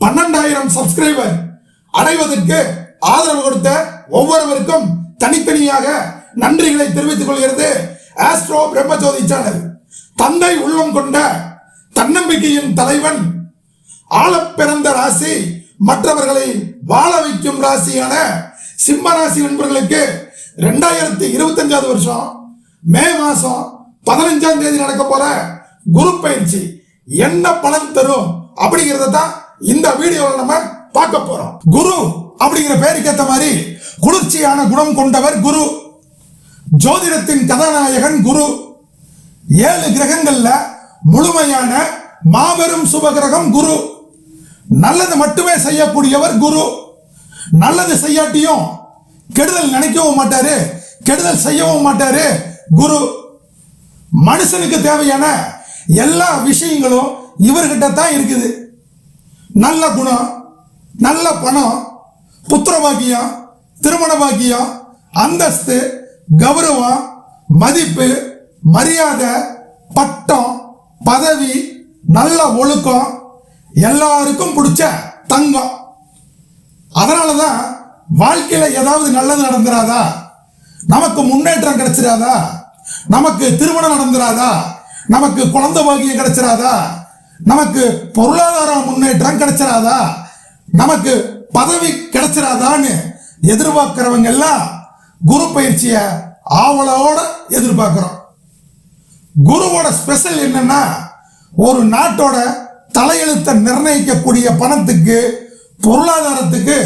பன்னெண்டாயிரம் சப்ஸ்கிரைபர் அடைவதற்கு ஆதரவு கொடுத்த ஒவ்வொருவருக்கும் தனித்தனியாக நன்றிகளை தெரிவித்துக் கொள்கிறது ஆஸ்ட்ரோ பிரம்மஜோதி சேனல் தந்தை உள்ளம் கொண்ட தன்னம்பிக்கையின் தலைவன் ஆழப்பிறந்த ராசி மற்றவர்களை வாழ வைக்கும் ராசியான சிம்ம ராசி நண்பர்களுக்கு ரெண்டாயிரத்தி இருபத்தஞ்சாவது வருஷம் மே மாசம் பதினஞ்சாம் தேதி நடக்க போற குரு பயிற்சி. என்ன பலன் தரும் அப்படிங்கறத தான் இந்த வீடியோவில் நம்ம பார்க்க போறோம். குரு அப்படிங்கிற பேருக்கு ஏற்ற மாதிரி குளிர்ச்சியான குணம் கொண்டவர் குரு. ஜோதிடத்தின் கதாநாயகன் குரு. ஏழு கிரகங்கள்ல முழுமையான மாபெரும் சுபகிரகம் குரு. நல்லது மட்டுமே செய்யக்கூடியவர் குரு. நல்லது செய்யாட்டியும் கெடுதல் நினைக்கவும் மாட்டாரு. கெடுதல் செய்யவும் மாட்டாரு குரு. மனுஷனுக்கு தேவையான எல்லா விஷயங்களும் இவர்கிட்ட தான் இருக்குது. நல்ல குணம் நல்ல பணம் புத்திர பாக்கியம் திருமண பாக்கியம் அந்தஸ்து கௌரவம் மதிப்பு மரியாதை பட்டம் பதவி நல்ல ஒழுக்கம் எல்லாருக்கும் பிடிச்ச தங்கம். அதனால தான் வாழ்க்கையில் ஏதாவது நல்லது நடந்துராதா? நமக்கு முன்னேற்றம் கிடைச்சிடாதா நமக்கு திருமணம் நடந்துராதா? நமக்கு குழந்தை பாக்கியம் கிடைச்சிடாதா நமக்கு பொருளாதார முன்னேற்றம் கிடைச்சிடாதா நமக்கு பதவி கிடைச்சிடாதான்னு எதிர்பார்க்கிறவங்க எல்லாம் குரு பயிற்சியை ஆவலோட எதிர்பார்க்கிறோம். குருவோட ஸ்பெஷல் என்னன்னா ஒரு நாட்டோட தலையெழுத்தை நிர்ணயிக்கக்கூடிய பணத்துக்கு பொருளாதாரத்துக்கு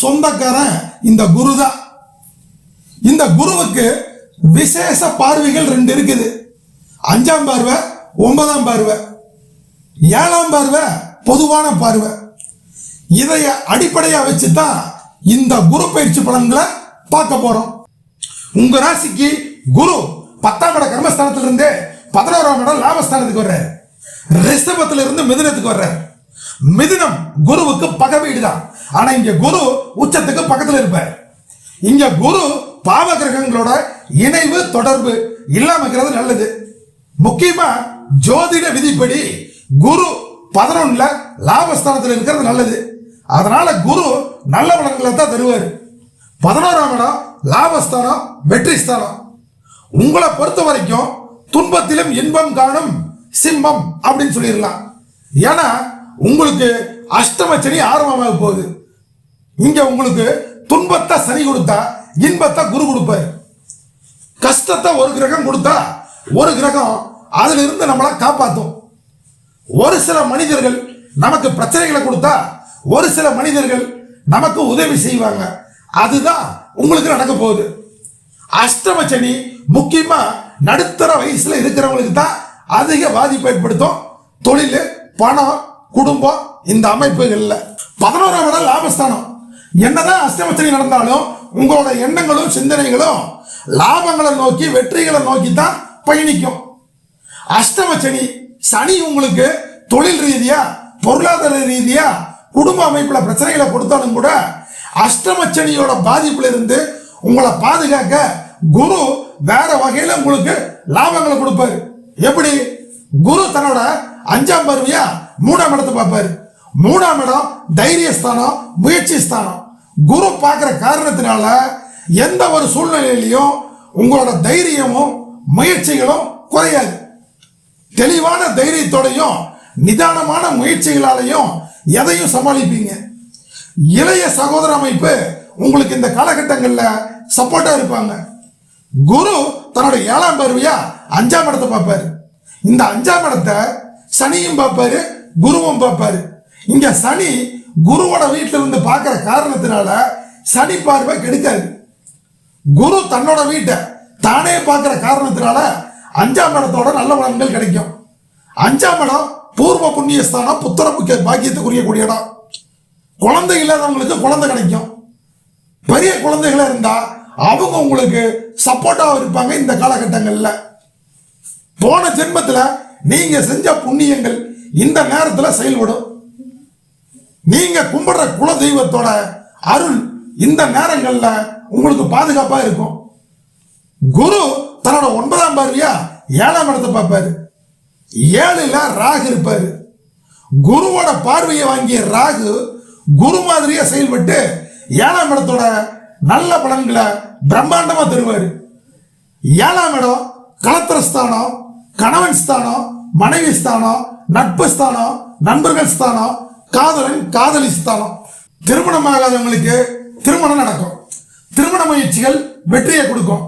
சொந்தக்காரன் இந்த குரு தான் இந்த குருவுக்கு விசேஷ பார்வைகள் ரெண்டு இருக்குது. அஞ்சாம் பார்வை ஒன்பதாம் பார்வை. ஏழாம் பார்வை பொதுவான பார்வை. இதைய அடிப்படையாக வச்சு தான் இந்த குரு பயிற்சி பலன்களை பார்க்க போறோம். உங்க ராசிக்கு குரு பத்தாம் இட கர்மஸ்தானத்துல இருந்து பதினோராம் இடம் லாபஸ்தானத்துக்கு வர்றாரு. ரிஷபத்துல இருந்து மிதுனத்துக்கு வர்றாரு. மிதுனம் குருவுக்கு பக வீடு தான் ஆனா இங்க குரு உச்சத்துக்கு பக்கத்துல இருப்பார். இங்க குரு பாவ கிரகங்களோட இணைவு தொடர்பு இல்லாம இருக்கிறது நல்லது. முக்கியமா ஜோதிட விதிப்படி குரு பதினொன்னுல லாபஸ்தானத்தில் இருக்கிறது நல்லது. அதனால குரு நல்ல பலன்களை தான் தருவார். பதினோராம் இடம் லாபஸ்தானம் வெற்றி ஸ்தானம். உங்களை பொறுத்த வரைக்கும் துன்பத்திலும் இன்பம் காணும் சிம்மம் அப்படின்னு சொல்லிடலாம். ஏன்னா உங்களுக்கு அஷ்டம சனி ஆரம்பமாக போகுது. இங்க உங்களுக்கு துன்பத்தை சனி கொடுத்தா இன்பத்தை குரு கொடுப்பாரு. கஷ்டத்தை ஒரு கிரகம் கொடுத்தா ஒரு கிரகம் அதுல இருந்து நம்மளை காப்பாற்றும் ஒரு சில மனிதர்கள் நமக்கு பிரச்சனைகளை கொடுத்தா ஒரு சில மனிதர்கள் நமக்கு உதவி செய்வாங்க. அதுதான் உங்களுக்கு நடக்க போகுது. அஷ்டம சனி முக்கியமா நடுத்தர வயசுல இருக்கிறவங்களுக்கு தான் அதிக பாதிப்பு ஏற்படுத்தும். தொழில் பணம் குடும்பம் இந்த அமைப்புகள்ல. பதினோராம் இடம் லாபஸ்தானம். என்னதான் அஷ்டம சனி நடந்தாலும் உங்களோட எண்ணங்களும் சிந்தனைகளும் லாபங்களை நோக்கி வெற்றிகளை நோக்கி தான் பயணிக்கும். அஷ்டம சனி உங்களுக்கு தொழில் ரீதியா பொருளாதார ரீதியா குடும்ப அமைப்புல பிரச்சனைகளை கொடுத்தாலும் கூட அஷ்டம சனியோட பாதிப்புல இருந்து உங்களை பாதுகாக்க குரு வேற வகையில உங்களுக்கு லாபங்களை கொடுப்பாரு. எப்படி? குரு தன்னோட அஞ்சாம் பருவியா மூணாம் இடத்தை பார்ப்பாரு. மூணாம் இடம் தைரிய ஸ்தானம் முயற்சி ஸ்தானம் குரு பார்க்குற காரணத்தினால எந்த ஒரு சூழ்நிலையிலையும் உங்களோட தைரியமும் முயற்சிகளும் குறையாது. தெளிவான தைரியத்தோடையும் நிதானமான முயற்சிகளாலையும் எதையும் சமாளிப்பீங்க. இளைய சகோதர அமைப்பு உங்களுக்கு இந்த காலகட்டங்களில் சப்போர்ட்டா இருப்பாங்க. குரு தன்னோட ஏழாம் பருவியா அஞ்சாம் இடத்தை பார்ப்பாரு. இந்த அஞ்சாம் இடத்தை சனியும் பார்ப்பாரு குருவும் பார்ப்பாரு. இங்க சனி குருவோட வீட்டில இருந்து பார்க்கிற காரணத்தினால சனி பார்வை கெடுக்காது. குரு தன்னோட வீட்டை தானே பார்க்கிற காரணத்தினால அஞ்சாம் இடத்தோட நல்ல பலன்கள் கிடைக்கும். அஞ்சாம் இடம் பூர்வ புண்ணியஸ்தானம் புத்திர முக்கிய பாக்கியத்துக்குரிய கூடிய இடம் குழந்தை இல்லாதவங்களுக்கு குழந்தை கிடைக்கும். பெரிய குழந்தைகளாக இருந்தா அவங்க உங்களுக்கு சப்போர்ட்டாக இருப்பாங்க இந்த காலகட்டங்களில். போன ஜென்மத்தில் நீங்க செஞ்ச புண்ணியங்கள் இந்த நேரத்தில் செயல்படும். நீங்க கும்பிடுற குல தெய்வத்தோட அருள் இந்த நேரங்களில் உங்களுக்கு பாதுகாப்பாக இருக்கும். குரு தன்னோட ஒன்பதாம் பார்வையா? ஏழாம் இடத்தை பார்ப்பாரு. ஏழுல ராகு இருப்பாரு. குருவோட பார்வையை வாங்கிய ராகு குரு மாதிரியே செயல்பட்டு ஏழாம் இடத்தோட நல்ல பலன்களை பிரம்மாண்டமா தருவாரு. ஏழாம் இடம் கலத்திர ஸ்தானம் கணவன் ஸ்தானம் மனைவி ஸ்தானம் நட்பு ஸ்தானம் நண்பர்கள் ஸ்தானம் காதலன் காதலி ஸ்தானம். திருமணம் ஆகாதவங்களுக்கு திருமணம் நடக்கும். திருமண முயற்சிகள் வெற்றியை கொடுக்கும்.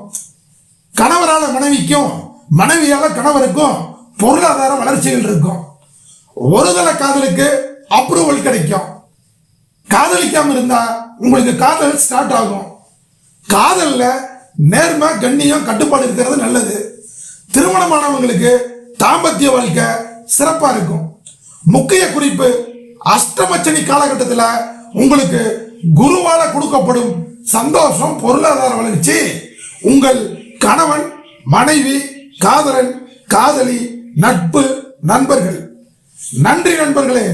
கணவரால மனைவிக்கும் மனைவியால கணவருக்கும் பொருளாதார வளர்ச்சிகள் இருக்கும். ஒருதல காதலுக்கு அப்ரூவல் கிடைக்கும். காதலிக்காம இருந்தா உங்களுக்கு காதல் ஸ்டார்ட் ஆகும். காதல்ல நேர்மை கண்ணியம் கட்டுப்பாடு இருக்கிறது நல்லது. திருமணமானவங்களுக்கு தாம்பத்திய வாழ்க்கை சிறப்பா இருக்கும். முக்கிய குறிப்பு அஷ்டமச்சனி காலகட்டத்தில் உங்களுக்கு குருவால கொடுக்கப்படும் சந்தோஷம் பொருளாதார வளர்ச்சி உங்கள் கணவன் மனைவி காதலன் காதலி நட்பு நண்பர்கள். நன்றி நண்பர்களே.